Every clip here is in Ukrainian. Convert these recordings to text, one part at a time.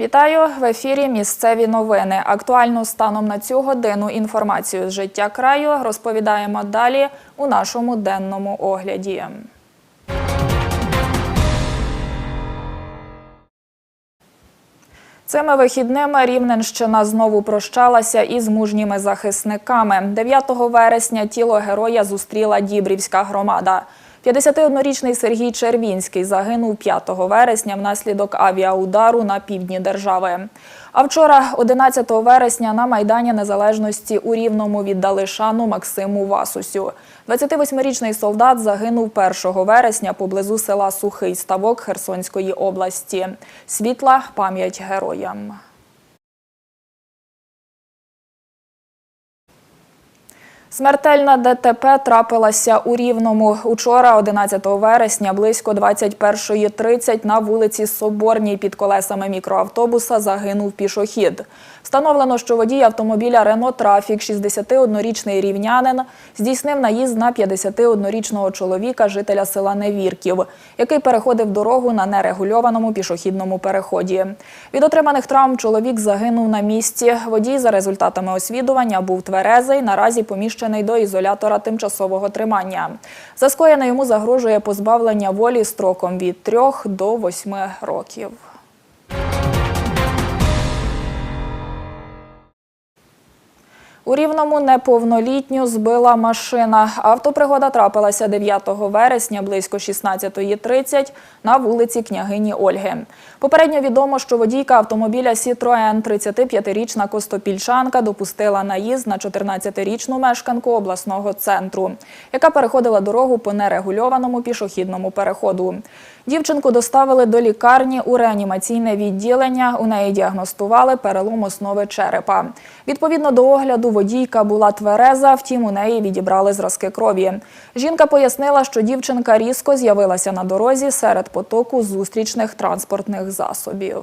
Вітаю в ефірі. Місцеві новини. Актуальну станом на цю годину інформацію з життя краю розповідаємо далі у нашому денному огляді. Цими вихідними Рівненщина знову прощалася із мужніми захисниками. 9 вересня тіло героя зустріла Дібрівська громада. 51-річний Сергій Червінський загинув 5 вересня внаслідок авіаудару на півдні держави. А вчора, 11 вересня, на Майдані Незалежності у Рівному віддали шану Максиму Васусю. 28-річний солдат загинув 1 вересня поблизу села Сухий Ставок Херсонської області. Світла пам'ять героям. Смертельна ДТП трапилася у Рівному. Учора, 11 вересня, близько 21.30 на вулиці Соборній під колесами мікроавтобуса загинув пішохід. Встановлено, що водій автомобіля Рено Трафік, 61-річний рівнянин, здійснив наїзд на 51-річного чоловіка, жителя села Невірків, який переходив дорогу на нерегульованому пішохідному переході. Від отриманих травм чоловік загинув на місці. Водій за результатами освідування був тверезий, наразі поміщений до ізолятора тимчасового тримання. За скоєне йому загрожує позбавлення волі строком від 3 до 8 років. У Рівному неповнолітню збила машина. Автопригода трапилася 9 вересня близько 16.30 на вулиці княгині Ольги. Попередньо відомо, що водійка автомобіля Citroen, 35-річна костопільчанка, допустила наїзд на 14-річну мешканку обласного центру, яка переходила дорогу по нерегульованому пішохідному переходу. Дівчинку доставили до лікарні у реанімаційне відділення. У неї діагностували перелом основи черепа. Відповідно до огляду, водійка була твереза, втім у неї відібрали зразки крові. Жінка пояснила, що дівчинка різко з'явилася на дорозі серед потоку зустрічних транспортних засобів.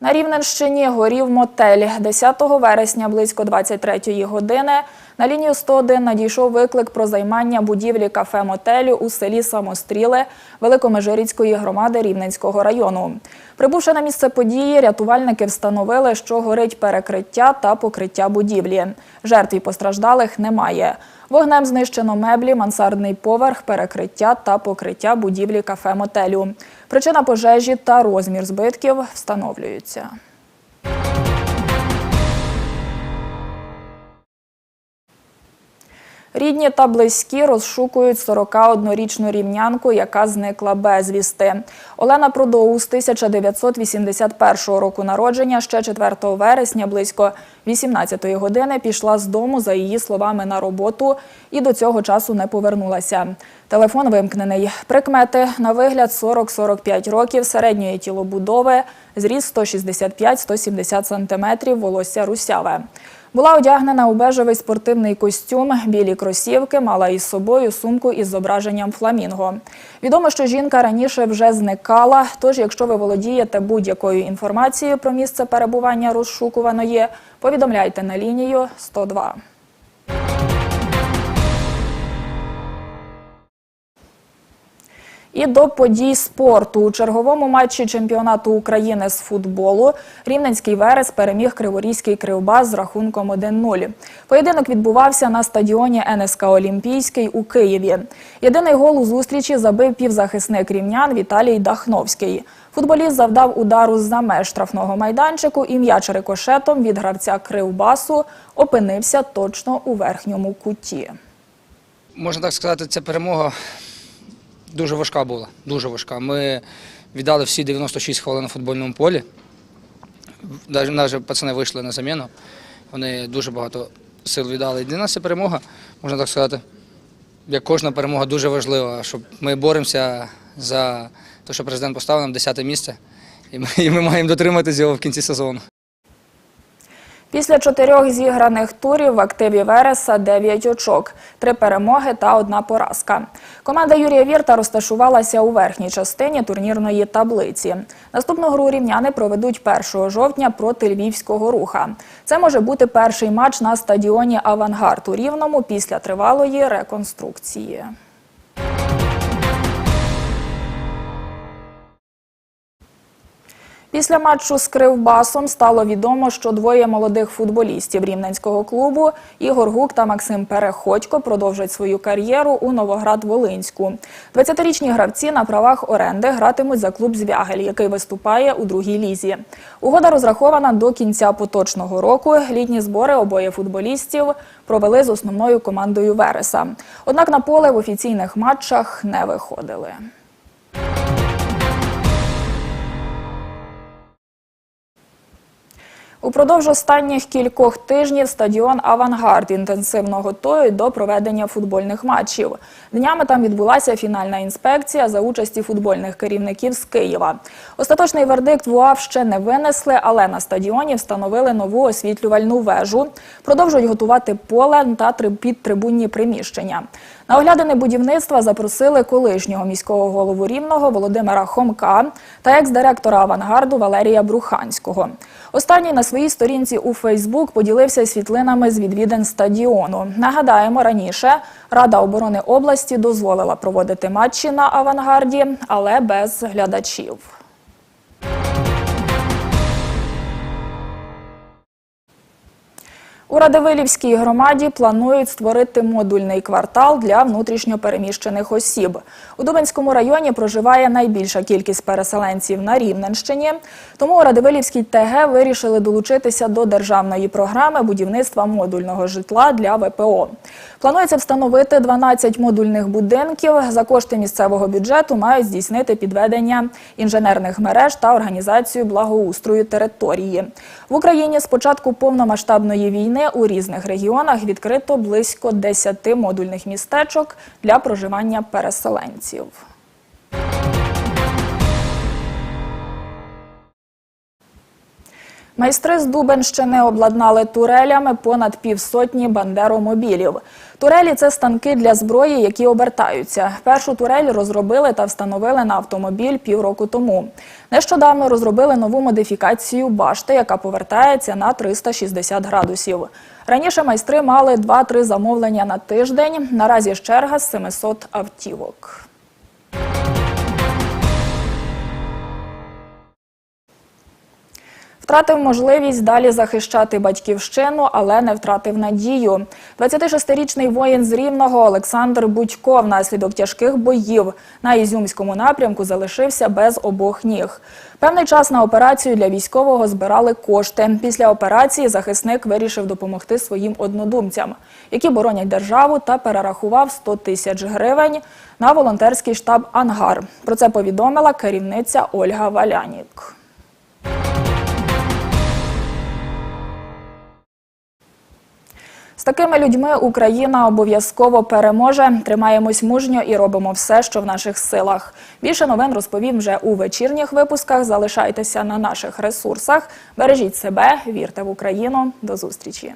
На Рівненщині горів мотель. 10 вересня близько 23-ї години на лінію 101 надійшов виклик про займання будівлі кафе-мотелю у селі Самостріли Великомежирицької громади Рівненського району. Прибувши на місце події, рятувальники встановили, що горить перекриття та покриття будівлі. Жертв і постраждалих немає. Вогнем знищено меблі, мансардний поверх, перекриття та покриття будівлі кафе-мотелю. Причина пожежі та розмір збитків встановлюються. Рідні та близькі розшукують 41-річну рівнянку, яка зникла безвісти. Олена Продоус 1981 року народження ще 4 вересня близько 18 години пішла з дому, за її словами, на роботу і до цього часу не повернулася. Телефон вимкнений. Прикмети на вигляд 40-45 років, середньої тілобудови, зріст 165-170 см, волосся русяве. Була одягнена у бежевий спортивний костюм, білі кросівки, мала із собою сумку із зображенням фламінго. Відомо, що жінка раніше вже зникала, тож якщо ви володієте будь-якою інформацією про місце перебування розшукуваної, повідомляйте на лінію 102. І до подій спорту у черговому матчі чемпіонату України з футболу Рівненський Верес переміг Криворізький Кривбас з рахунком 1-0. Поєдинок відбувався на стадіоні НСК Олімпійський у Києві. Єдиний гол у зустрічі забив півзахисник рівнян Віталій Дахновський. Футболіст завдав удару з-за меж штрафного майданчику і м'яч рикошетом від гравця Кривбасу опинився точно у верхньому куті. Можна так сказати, ця перемога дуже важка була. Дуже важка. Ми віддали всі 96 хвилин на футбольному полі. Навіть, пацани вийшли на заміну. Вони дуже багато сил віддали. Для нас ця перемога, можна так сказати, як кожна перемога дуже важлива, щоб ми боремося за те, що президент поставив нам 10 місце, і ми, і ми маємо дотриматися його в кінці сезону. Після чотирьох зіграних турів в активі Вереса 9 очок, три перемоги та одна поразка. Команда Юрія Вірта розташувалася у верхній частині турнірної таблиці. Наступну гру рівняни проведуть 1 жовтня проти львівського руха. Це може бути перший матч на стадіоні Авангард у Рівному після тривалої реконструкції. Після матчу з Кривбасом стало відомо, що двоє молодих футболістів рівненського клубу Ігор Гук та Максим Переходько продовжать свою кар'єру у Новоград-Волинську. 20-річні гравці на правах оренди гратимуть за клуб Звягель, який виступає у другій лізі. Угода розрахована до кінця поточного року. Літні збори обоє футболістів провели з основною командою Вереса. Однак на поле в офіційних матчах не виходили. Упродовж останніх кількох тижнів стадіон Авангард інтенсивно готують до проведення футбольних матчів. Днями там відбулася фінальна інспекція за участі футбольних керівників з Києва. Остаточний вердикт в УАВ ще не винесли, але на стадіоні встановили нову освітлювальну вежу. Продовжують готувати поле та три- підтрибунні приміщення. На оглядини будівництва запросили колишнього міського голову Рівного Володимира Хомка та екс-директора авангарду Валерія Бруханського. Останній на своїй сторінці у Фейсбук поділився світлинами з відвідин стадіону. Нагадаємо, раніше Рада оборони області дозволила проводити матчі на авангарді, але без глядачів. У Радивилівській громаді планують створити модульний квартал для внутрішньопереміщених осіб. У Дубенському районі проживає найбільша кількість переселенців на Рівненщині. Тому у Радивилівській ТГ вирішили долучитися до державної програми будівництва модульного житла для ВПО. Планується встановити 12 модульних будинків. За кошти місцевого бюджету мають здійснити підведення інженерних мереж та організацію благоустрою території. В Україні з початку повномасштабної війни у різних регіонах відкрито близько 10 модульних містечок для проживання переселенців. Майстри з Дубенщини обладнали турелями понад півсотні бандеромобілів. Турелі це станки для зброї, які обертаються. Першу турель розробили та встановили на автомобіль півроку тому. Нещодавно розробили нову модифікацію башти, яка повертається на 360 градусів. Раніше майстри мали 2-3 замовлення на тиждень. Наразі ж черга з 700 автівок. Втратив можливість далі захищати батьківщину, але не втратив надію. 26-річний воїн з Рівного Олександр Будько внаслідок тяжких боїв на Ізюмському напрямку залишився без обох ніг. Певний час на операцію для військового збирали кошти. Після операції захисник вирішив допомогти своїм однодумцям, які боронять державу, та перерахував 100 тисяч гривень на волонтерський штаб Ангар. Про це повідомила керівниця Ольга Валянік. Такими людьми Україна обов'язково переможе. Тримаємось мужньо і робимо все, що в наших силах. Більше новин розповім вже у вечірніх випусках. Залишайтеся на наших ресурсах. Бережіть себе, вірте в Україну. До зустрічі.